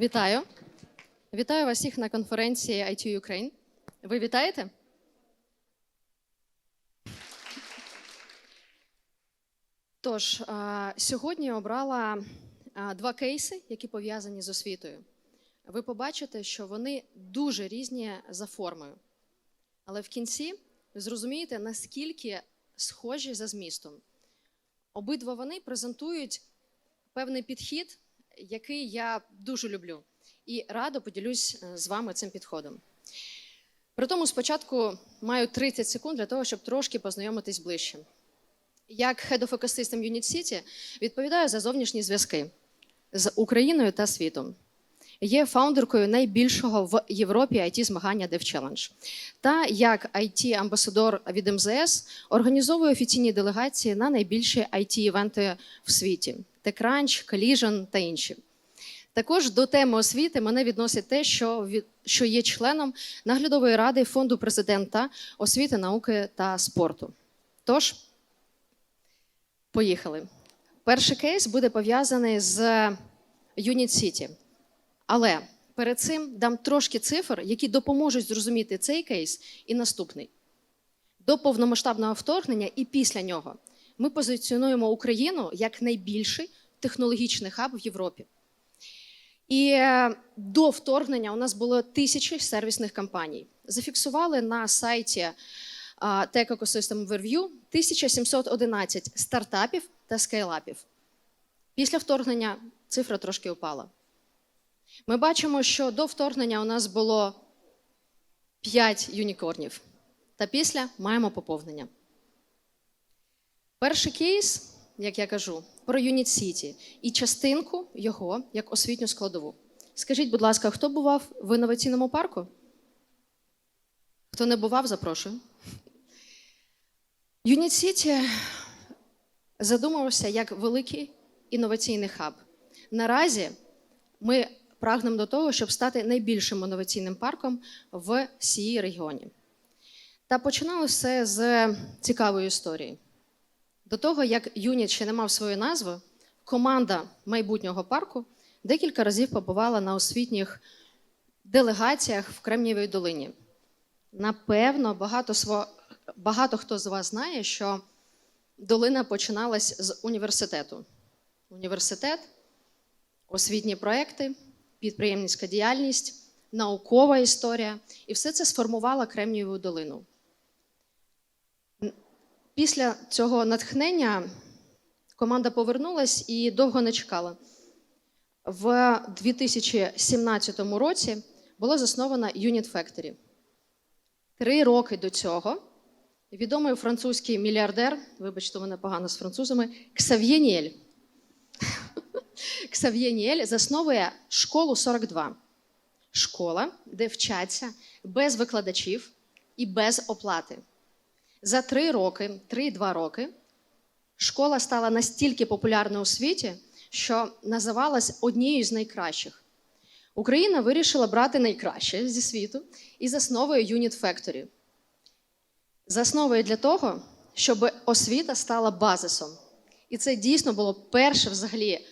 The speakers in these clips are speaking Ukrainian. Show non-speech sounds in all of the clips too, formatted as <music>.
Вітаю. Вітаю вас всіх на конференції IT Ukraine. Ви вітаєте? Тож, сьогодні я обрала два кейси, які пов'язані з освітою. Ви побачите, що вони дуже різні за формою. Але в кінці ви зрозумієте, наскільки схожі за змістом. Обидва вони презентують певний підхід, який я дуже люблю, і радо поділюсь е, з вами цим підходом. При тому спочатку маю 30 секунд для того, щоб трошки познайомитись ближче. Як Head of Ecosystem Unit City відповідаю за зовнішні зв'язки з Україною та світом. Є фаундеркою найбільшого в Європі it змагання DevChallenge. Та як it амбасадор від МЗС організовує офіційні делегації на найбільші it івенти в світі: TechCrunch, Collision та інші. Також до теми освіти мене відносить те, що що є членом наглядової ради фонду президента освіти, науки та спорту. Тож, поїхали. Перший кейс буде пов'язаний з Unit City. Але перед цим дам трошки цифр, які допоможуть зрозуміти цей кейс і наступний. До повномасштабного вторгнення і після нього ми позиціонуємо Україну як найбільший технологічний хаб в Європі. І е, до вторгнення у нас було тисячі сервісних компаній. Зафіксували на сайті Tech Ecosystem Overview 1711 стартапів та скейлапів. Після вторгнення цифра трошки упала. Ми бачимо, що до вторгнення у нас було 5 юнікорнів, та після маємо поповнення. Перший кейс, як я кажу, про Юніт Сіті і частинку його як освітню складову. Скажіть, будь ласка, хто бував в інноваційному парку? Хто не бував, запрошую. Юніт Сіті задумався як великий інноваційний хаб. Наразі ми прагнемо до того, щоб стати найбільшим інноваційним парком в цій регіоні. Та починало все з цікавої історії. До того, як юніт ще не мав свою назву, команда майбутнього парку декілька разів побувала на освітніх делегаціях в Кремнієвій долині. Напевно, багато. Багато хто з вас знає, що долина починалась з університету. Університет, освітні проекти, підприємницька діяльність, наукова історія. І все це сформувало Кремнієву долину. Після цього натхнення команда повернулась і довго не чекала. В 2017 році була заснована Unit Factory. Три роки до цього відомий французький мільярдер, вибачте, у мене погано з французами, Ксав'є Ніель. <laughs> Ксав'є Ніель засновує школу 42. Школа, де вчаться без викладачів і без оплати. За три роки, три-два роки, школа стала настільки популярною у світі, що називалась однією з найкращих. Україна вирішила брати найкраще зі світу і засновує Unit Factory. Засновує для того, щоб освіта стала базисом. І це дійсно було перше взагалі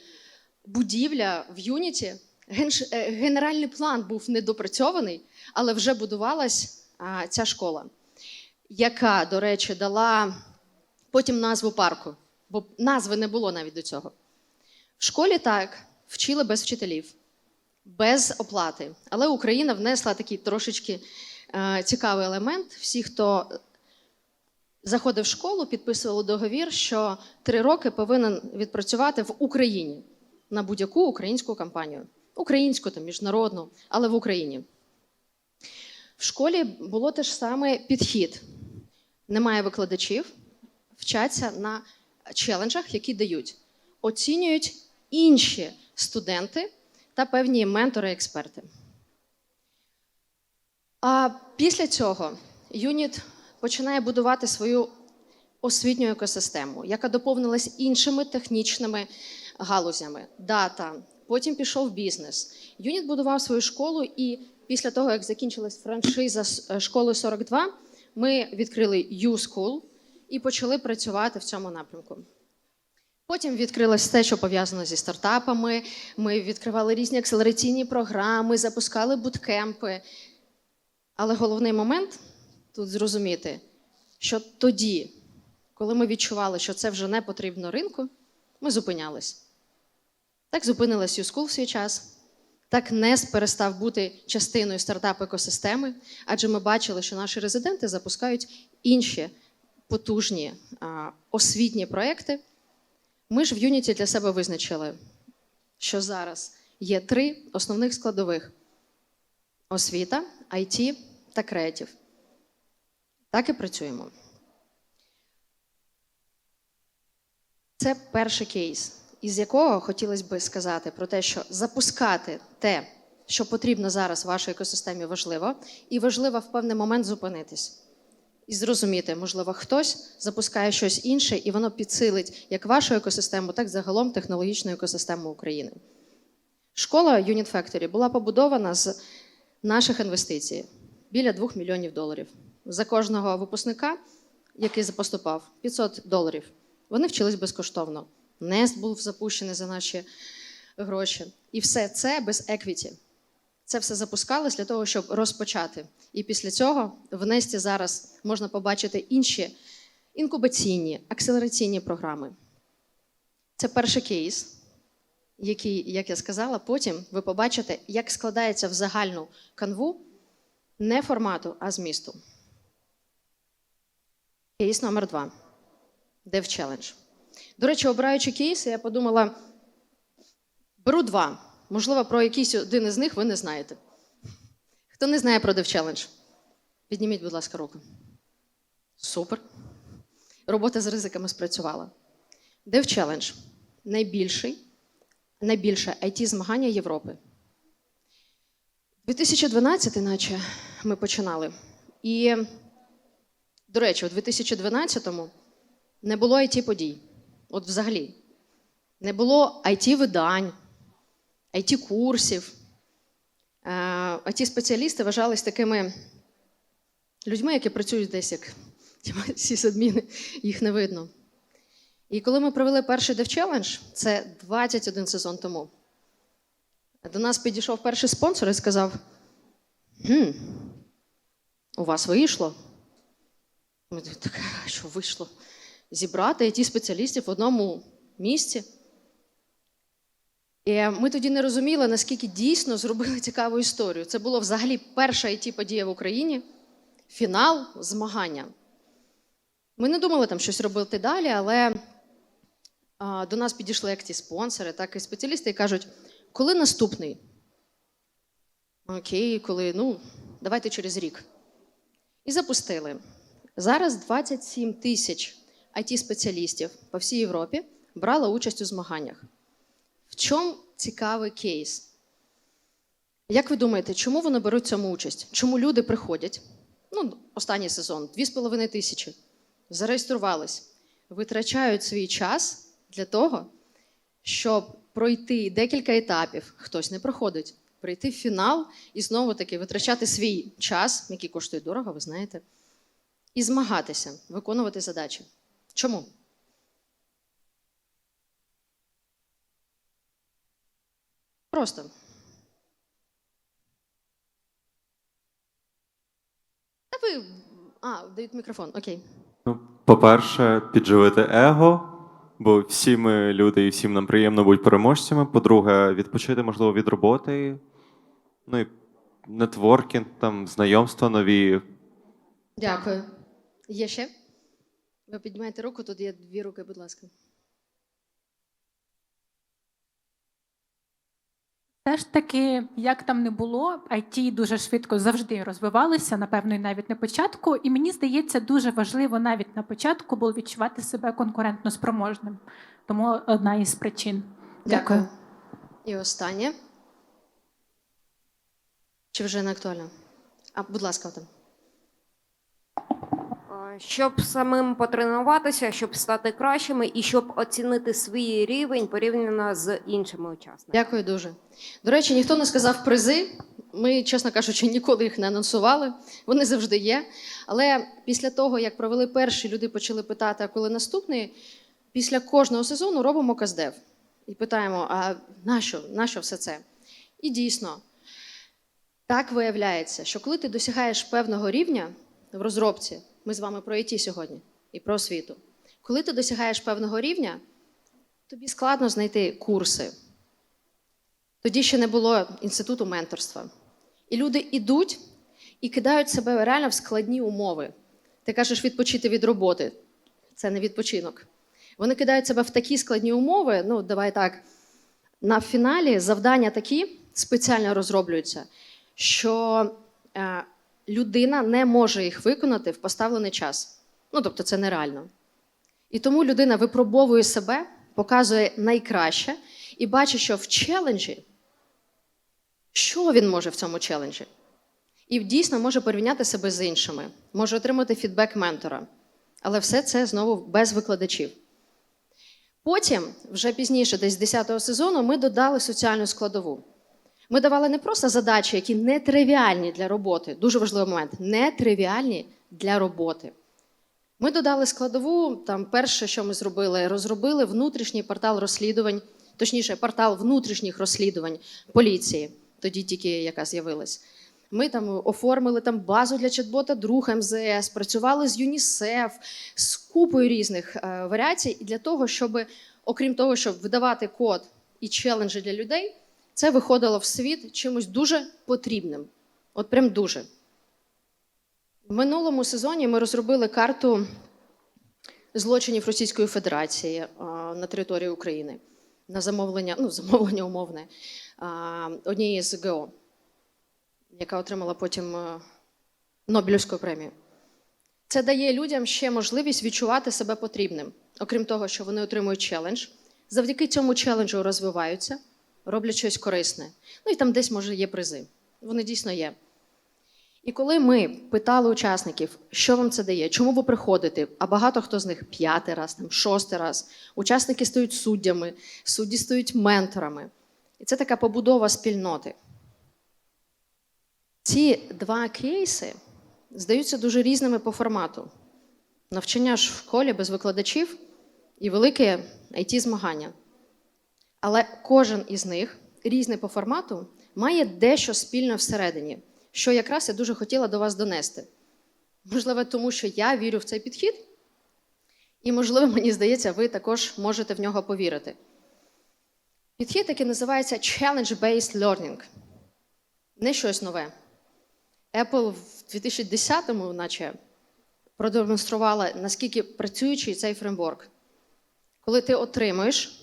будівля в Юніті. Е, Генеральний план був недопрацьований, але вже будувалась а, ця школа яка, до речі, дала потім назву парку, бо назви не було навіть до цього. В школі так вчили без вчителів, без оплати. Але Україна внесла такий трошечки е, цікавий елемент. Всі, хто заходив в школу, підписували договір, що три роки повинен відпрацювати в Україні на будь-яку українську компанію. Українську та міжнародну, але в Україні. В школі було те ж саме підхід. Немає викладачів, вчаться на челенджах, які дають, оцінюють інші студенти та певні ментори-експерти. А після цього юніт починає будувати свою освітню екосистему, яка доповнилась іншими технічними галузями. Дата, потім пішов бізнес. Юніт будував свою школу, і після того, як закінчилась франшиза е, школи 42, ми відкрили U-School і почали працювати в цьому напрямку. Потім відкрилось все, що пов'язано зі стартапами. Ми відкривали різні акселераційні програми, запускали буткемпи. Але головний момент тут зрозуміти, що тоді, коли ми відчували, що це вже не потрібно ринку, ми зупинялись. Так зупинилась YouSchool в свій час. Так НЕС перестав бути частиною стартап-екосистеми, адже ми бачили, що наші резиденти запускають інші потужні а, освітні проекти. Ми ж в Юніті для себе визначили, що зараз є три основних складових: освіта, IT та креатив. Так і працюємо. Це перший кейс, із якого хотілося би сказати про те, що запускати те, що потрібно зараз в вашій екосистемі, важливо, і важливо в певний момент зупинитись. І зрозуміти, можливо, хтось запускає щось інше, і воно підсилить як вашу екосистему, так і загалом технологічну екосистему України. Школа Unit Factory була побудована з наших інвестицій біля 2 мільйонів доларів. За кожного випускника, який поступав, 500 доларів. Вони вчились безкоштовно. Нест був запущений за наші гроші. І все це без еквіті. Це все запускалось для того, щоб розпочати. І після цього в Несті зараз можна побачити інші інкубаційні, акселераційні програми. Це перший кейс, який, як я сказала, потім ви побачите, як складається в загальну канву не формату, а змісту. Кейс номер два. Dev Challenge. До речі, обираючи кейси, я подумала: беру два. Можливо, про якийсь один із них ви не знаєте. Хто не знає про Dev Challenge? Підніміть, будь ласка, руку. Супер. Робота з ризиками спрацювала. Dev Challenge найбільший, найбільше it змагання Європи. 2012, наче ми починали. І, до речі, у 2012-му не було it подій. От взагалі. Не було it видань, it курсів. it спеціалісти вважались такими людьми, які працюють десь як <laughs> сісадміни, їх не видно. І коли ми провели перший Dev Challenge, це 21 сезон тому, до нас підійшов перший спонсор і сказав: «Хм, у вас вийшло? Ми так, що вийшло? Зібрати it спеціалістів в одному місці. І ми тоді не розуміли, наскільки дійсно зробили цікаву історію. Це було взагалі перша it подія в Україні, фінал змагання. Ми не думали там щось робити далі, але а, до нас підійшли як ті спонсори, так і спеціалісти і кажуть, коли наступний? Окей, коли, ну, давайте через рік. І запустили. Зараз 27 тисяч it спеціалістів по всій Європі брали участь у змаганнях. В чому цікавий кейс? Як ви думаєте, чому вони беруть цьому участь? Чому люди приходять? Ну, останній сезон 2,5 тисячі. Зареєструвались, витрачають свій час для того, щоб пройти декілька етапів. Хтось не проходить, пройти в фінал і знову таки витрачати свій час, який коштує дорого, ви знаєте, і змагатися, виконувати задачі. Чому? Просто. Та ви. А, дають мікрофон, окей. Ну, по-перше, підживити его, бо всі ми люди і всім нам приємно бути переможцями. По-друге, відпочити, можливо, від роботи. Ну і нетворкінг, там, знайомства нові. Дякую. Є ще? Ви піднімаєте руку, тут є дві руки, будь ласка. Все ж таки, як там не було, IT дуже швидко завжди розвивалися, напевно, і навіть на початку. І мені здається, дуже важливо навіть на початку було відчувати себе конкурентно спроможним. Тому одна із причин. Дякую. І останнє. Чи вже не актуально? А, будь ласка, там. Щоб самим потренуватися, щоб стати кращими і щоб оцінити свій рівень порівняно з іншими учасниками. Дякую дуже. До речі, ніхто не сказав призи. Ми, чесно кажучи, ніколи їх не анонсували. Вони завжди є. Але після того, як провели перші, люди почали питати, а коли наступний, після кожного сезону робимо каздев. І питаємо: а нащо, нащо все це? І дійсно, так виявляється, що коли ти досягаєш певного рівня в розробці, ми з вами про ІТ сьогодні і про освіту. Коли ти досягаєш певного рівня, тобі складно знайти курси. Тоді ще не було інституту менторства. І люди йдуть і кидають себе реально в складні умови. Ти кажеш відпочити від роботи. Це не відпочинок. Вони кидають себе в такі складні умови. Ну, давай так. На фіналі завдання такі спеціально розроблюються, що е, людина не може їх виконати в поставлений час. Ну, тобто, це нереально. І тому людина випробовує себе, показує найкраще і бачить, що в челенджі, що він може в цьому челенджі? І дійсно може порівняти себе з іншими, може отримати фідбек ментора. Але все це знову без викладачів. Потім, вже пізніше, десь з 10-го сезону, ми додали соціальну складову. Ми давали не просто задачі, які нетривіальні для роботи, дуже важливий момент, нетривіальні для роботи. Ми додали складову. Там перше, що ми зробили, розробили внутрішній портал розслідувань, точніше, портал внутрішніх розслідувань поліції, тоді тільки яка з'явилась. Ми там оформили там базу для чат-бота друг МЗС, працювали з ЮНІСЕФ, з купою різних е, варіацій. Для того, щоб, окрім того, щоб видавати код і челенджі для людей, це виходило в світ чимось дуже потрібним. От прям дуже. В минулому сезоні ми розробили карту злочинів Російської Федерації на території України на замовлення, ну, <laughs> замовлення умовне однієї з ГО, яка отримала потім Нобелівську премію. Це дає людям ще можливість відчувати себе потрібним. Окрім того, що вони отримують челендж, завдяки цьому челенджу розвиваються, роблять щось корисне. Ну і там десь, може, є призи. Вони дійсно є. І коли ми питали учасників, що вам це дає, чому ви приходите, а багато хто з них п'ятий раз, там, шостий раз, учасники стають суддями, судді стають менторами. І це така побудова спільноти. Ці два кейси здаються дуже різними по формату. Навчання ж в школі без викладачів і велике it змагання Але кожен із них, різний по формату, має дещо спільне всередині що якраз я дуже хотіла до вас донести. Можливо, тому що я вірю в цей підхід, і, можливо, мені здається, ви також можете в нього повірити. Підхід, який називається Challenge-Based Learning. Не щось нове. Apple в 2010-му, наче, продемонструвала, наскільки працюючий цей фреймворк. Коли ти отримуєш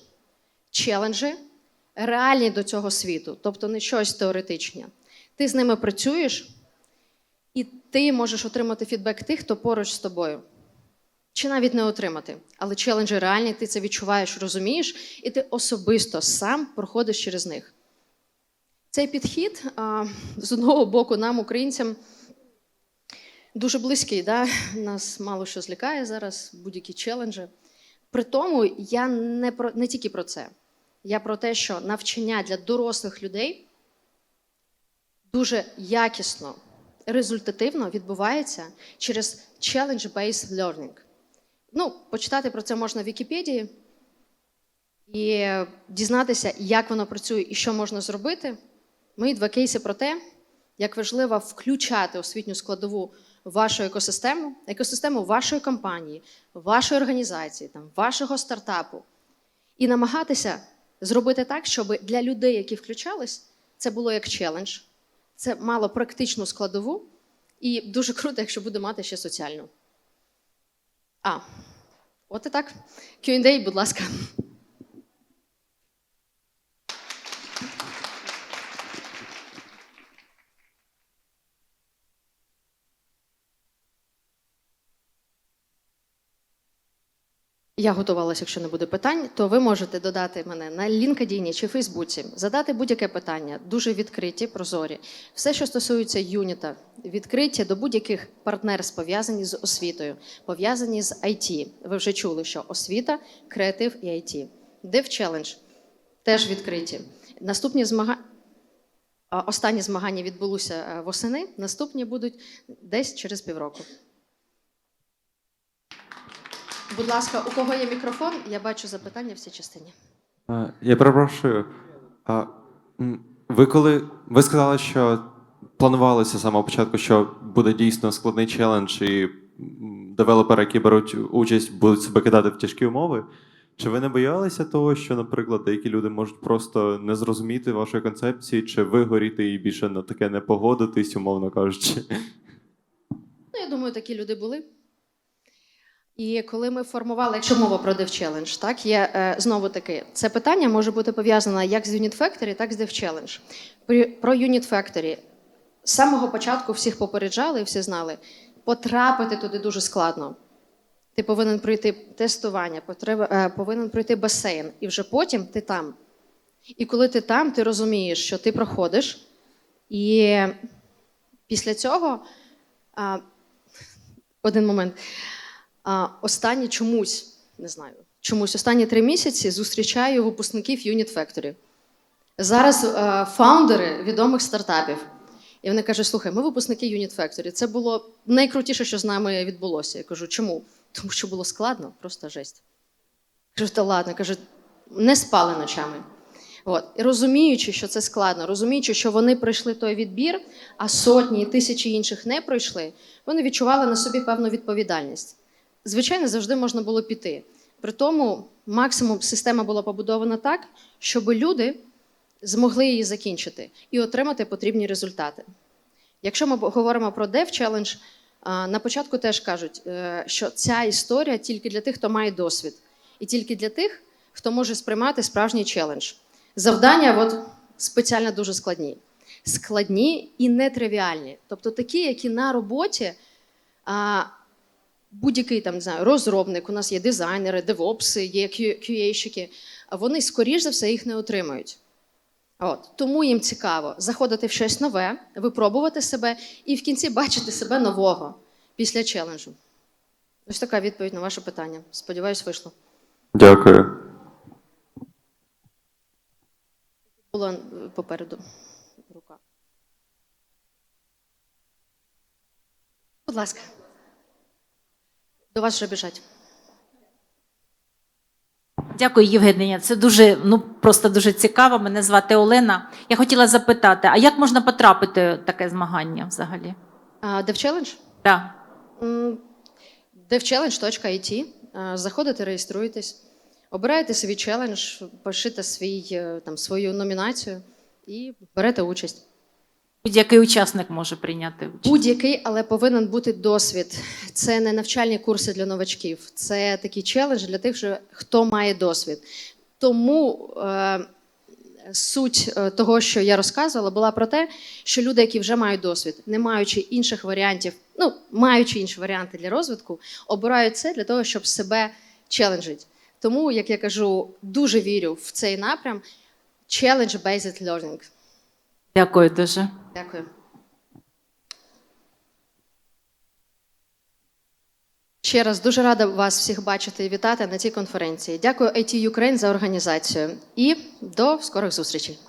челенджі, реальні до цього світу, тобто не щось теоретичне. Ти з ними працюєш, і ти можеш отримати фідбек тих, хто поруч з тобою. Чи навіть не отримати. Але челенджі реальні, ти це відчуваєш, розумієш, і ти особисто сам проходиш через них. Цей підхід, з одного боку, нам, українцям, дуже близький. Да? Нас мало що злякає зараз, будь-які челенджі. При тому я не, про, не тільки про це. Я про те, що навчання для дорослих людей дуже якісно, результативно відбувається через challenge-based learning. Ну, почитати про це можна в Вікіпедії і дізнатися, як воно працює і що можна зробити. Мої два кейси про те, як важливо включати освітню складову вашу екосистему, екосистему вашої компанії, вашої організації, там, вашого стартапу, і намагатися зробити так, щоб для людей, які включались, це було як челендж. Це мало практичну складову, і дуже круто, якщо буде мати ще соціальну. А, от і так. Q&A, будь ласка. Я готувалася, якщо не буде питань, то ви можете додати мене на LinkedIn чи Фейсбуці, задати будь-яке питання, дуже відкриті, прозорі. Все, що стосується юніта, відкриті до будь-яких партнерств, пов'язані з освітою, пов'язані з IT. Ви вже чули, що освіта, креатив і IT. Dev Challenge теж відкриті. Наступні змагання. Останні змагання відбулися е, восени, наступні будуть десь через півроку. Будь ласка, у кого є мікрофон? Я бачу запитання в цій частині. А, Я перепрошую. А, м, ви коли ви сказали, що планувалося з самого початку, що буде дійсно складний челендж, і м, девелопери, які беруть участь, будуть себе кидати в тяжкі умови. Чи ви не боялися того, що, наприклад, деякі люди можуть просто не зрозуміти вашої концепції, чи вигоріти і більше на таке не погодитись, умовно кажучи? Ну, я думаю, такі люди були. І коли ми формували, якщо мова про Dev Challenge, так є е, знову таки, це питання може бути пов'язане як з Unit Factory, так і з Dev Challenge. Про Unit Factory з самого початку всіх попереджали, всі знали, потрапити туди дуже складно. Ти повинен пройти тестування, е, повинен пройти басейн, і вже потім ти там. І коли ти там, ти розумієш, що ти проходиш, і після цього. А, один момент. А, останні чомусь, не знаю, чомусь останні три місяці зустрічаю випускників Unit Factory. Зараз е, фаундери відомих стартапів. І вони кажуть: слухай, ми випускники Unit Factory. Це було найкрутіше, що з нами відбулося. Я кажу, чому? Тому що було складно, просто жесть. Кажу, та ладно, кажу, не спали ночами. От. І розуміючи, що це складно, розуміючи, що вони пройшли той відбір, а сотні і тисячі інших не пройшли, вони відчували на собі певну відповідальність. Звичайно, завжди можна було піти. При тому максимум система була побудована так, щоб люди змогли її закінчити і отримати потрібні результати. Якщо ми говоримо про Dev Challenge, на початку теж кажуть, е, що ця історія тільки для тих, хто має досвід, і тільки для тих, хто може сприймати справжній челендж. Завдання от, спеціально дуже складні. Складні і нетривіальні. Тобто такі, які на роботі будь-який там не знаю, розробник, у нас є дизайнери, девопси, є QA-щики, вони, скоріш за все, їх не отримають. От. Тому їм цікаво заходити в щось нове, випробувати себе і в кінці бачити себе нового після челенджу. Ось така відповідь на ваше питання. Сподіваюсь, вийшло. Дякую. Була е, попереду рука. Будь ласка. До вас вже біжать. Дякую, Євгенія. Це дуже ну просто дуже цікаво. Мене звати Олена. Я хотіла запитати, а як можна потрапити в таке змагання взагалі? Challenge? Так. Devchallenge.it. Заходите, реєструєтесь, обираєте свій челендж, пишете свій, е, там, свою номінацію і берете участь. Будь-який учасник може прийняти участь. Будь-який, але повинен бути досвід. Це не навчальні курси для новачків, це такий челендж для тих, хто має досвід. Тому е, суть е, того, що я розказувала, була про те, що люди, які вже мають досвід, не маючи інших варіантів, ну маючи інші варіанти для розвитку, обирають це для того, щоб себе челенджити. Тому, як я кажу, дуже вірю в цей напрям challenge-based learning. Дякую дуже. Дякую. Ще раз дуже рада вас всіх бачити і вітати на цій конференції. Дякую IT Ukraine за організацію і до скорих зустрічей.